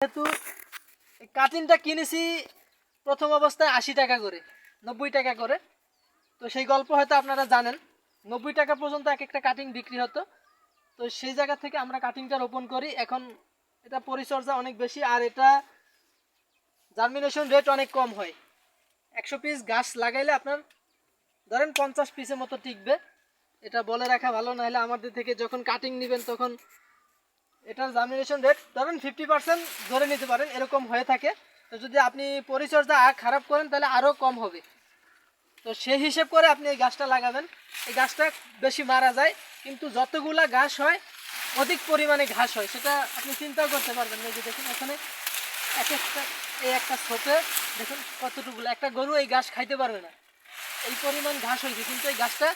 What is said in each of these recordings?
যেহেতু কাটিংটা কিনেছি প্রথম অবস্থায় আশি টাকা করে, নব্বই টাকা করে। তো সেই গল্প হয়তো আপনারা জানেন, নব্বই টাকা পর্যন্ত এক একটা কাটিং বিক্রি হতো। তো সেই জায়গা থেকে আমরা কাটিংটা রোপণ করি। এখন এটা পরিচর্যা অনেক বেশি, আর এটা জার্মিনেশন রেট অনেক কম হয়। একশো পিস গাছ লাগাইলে আপনার ধরেন পঞ্চাশ পিসের মতো টিকবে। এটা বলে রাখা ভালো না হলে আমাদের থেকে যখন কাটিং নেবেন তখন এটার জার্মিনেশন রেট ধরেন ফিফটি পার্সেন্ট ধরে নিতে পারেন, এরকম হয়ে থাকে। তো যদি আপনি পরিচর্যা খারাপ করেন, তাহলে আরও কম হবে। তো সেই হিসেব করে আপনি এই গাছটা লাগাবেন। এই গাছটা বেশি মারা যায়, কিন্তু যতগুলা ঘাস হয়, অধিক পরিমাণে ঘাস হয়, সেটা আপনি চিন্তাও করতে পারবেন এই যে দেখুন এখানে এক একটা, এই একটা ছোপে দেখুন কতটুকুলো একটা গরু এই ঘাস খাইতে পারবে না। এই পরিমাণ ঘাস হয়েছে, কিন্তু এই গাছটা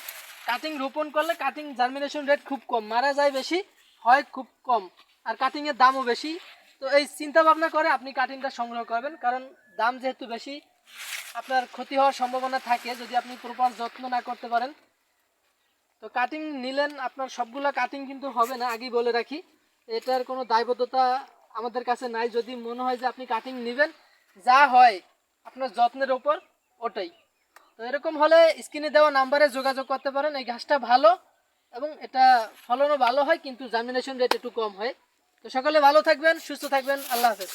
কাটিং রোপণ করলে কাটিং জার্মিনেশন রেট খুব কম, মারা যায় বেশি। হয় খুব কম। আর কাটিংয়ের দামও বেশি। তো এই চিন্তা ভাবনা করে আপনি কাটিংটা সংগ্রহ করবেন। কারণ দাম যেহেতু বেশি, আপনার ক্ষতি হওয়ার সম্ভাবনা থাকে যদি আপনি প্রপার যত্ন না করতে পারেন। তো কাটিং নিলেন, আপনার সবগুলো কাটিং কিন্তু হবে না, আগেই বলে রাখি। এটার কোনো দায়বদ্ধতা আমাদের কাছে নাই। যদি মনে হয় যে আপনি কাটিং নেবেন, যা হয়, আপনার যত্নের ওপর, ওটাই। তো এরকম হলে স্ক্রিনে দেওয়া নাম্বারে যোগাযোগ করতে পারেন। এই ঘাসটা ভালো। এবং এটা ফলনও ভালো হয়, কিন্তু জার্মিনেশন রেট একটু কম হয়। তো সকলে ভালো থাকবেন, সুস্থ থাকবেন, আল্লাহ হাফেজ।